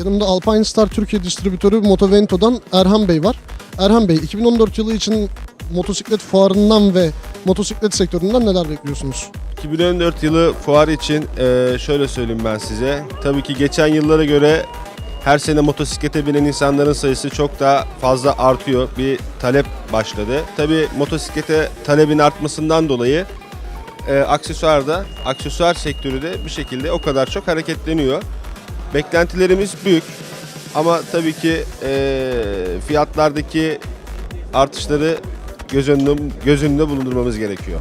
yanımda Alpine Star Türkiye distribütörü Motovento'dan Erhan Bey var. Erhan Bey 2014 yılı için motosiklet fuarından ve motosiklet sektöründen neler bekliyorsunuz? 2014 yılı fuar için e, şöyle söyleyeyim ben size. Tabii ki geçen yıllara göre her sene motosiklete binen insanların sayısı çok daha fazla artıyor. Bir talep başladı. Tabii motosiklete talebin artmasından dolayı e, aksesuarda, aksesuar sektörü de bir şekilde o kadar çok hareketleniyor. Beklentilerimiz büyük ama tabii ki e, fiyatlardaki artışları göz önünde, göz önünde bulundurmamız gerekiyor.